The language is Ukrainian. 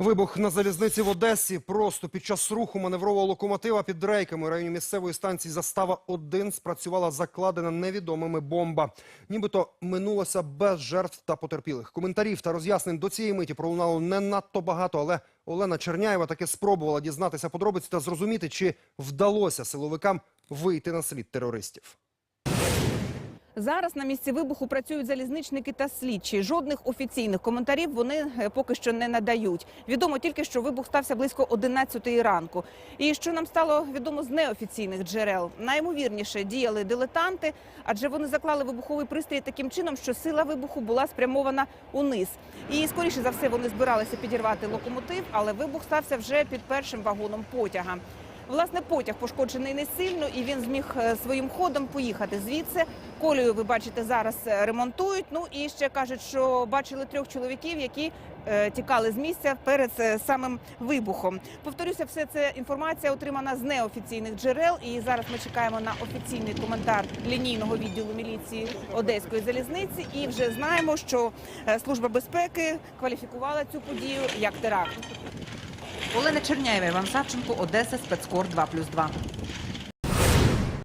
Вибух на залізниці в Одесі просто під час руху маневрового локомотива під рейками у районі місцевої станції Застава 1 спрацювала закладена невідомими бомба. Нібито минулося без жертв та потерпілих. Коментарів та роз'яснень до цієї миті пролунало не надто багато, але Олена Черняєва таки спробувала дізнатися подробиці та зрозуміти, чи вдалося силовикам вийти на слід терористів. Зараз на місці вибуху працюють залізничники та слідчі. Жодних офіційних коментарів вони е, поки що не надають. Відомо тільки, що вибух стався близько 11-ї ранку. І що нам стало відомо з неофіційних джерел, наймовірніше діяли дилетанти, адже вони заклали вибуховий пристрій таким чином, що сила вибуху була спрямована униз. І скоріше за все вони збиралися підірвати локомотив, але вибух стався вже під першим вагоном потяга. Власне, потяг пошкоджений не сильно, і він зміг е, своїм ходом поїхати звідси. Колію ви бачите зараз е, ремонтують. Ну і ще кажуть, що бачили трьох чоловіків, які е, тікали з місця перед е, самим вибухом. Повторюся, все це інформація отримана з неофіційних джерел. І зараз ми чекаємо на офіційний коментар лінійного відділу міліції Одеської залізниці. І вже знаємо, що служба безпеки кваліфікувала цю подію як теракт. Олена Черняєва, Іван Савченко, Одеса, спецкор 2+,2.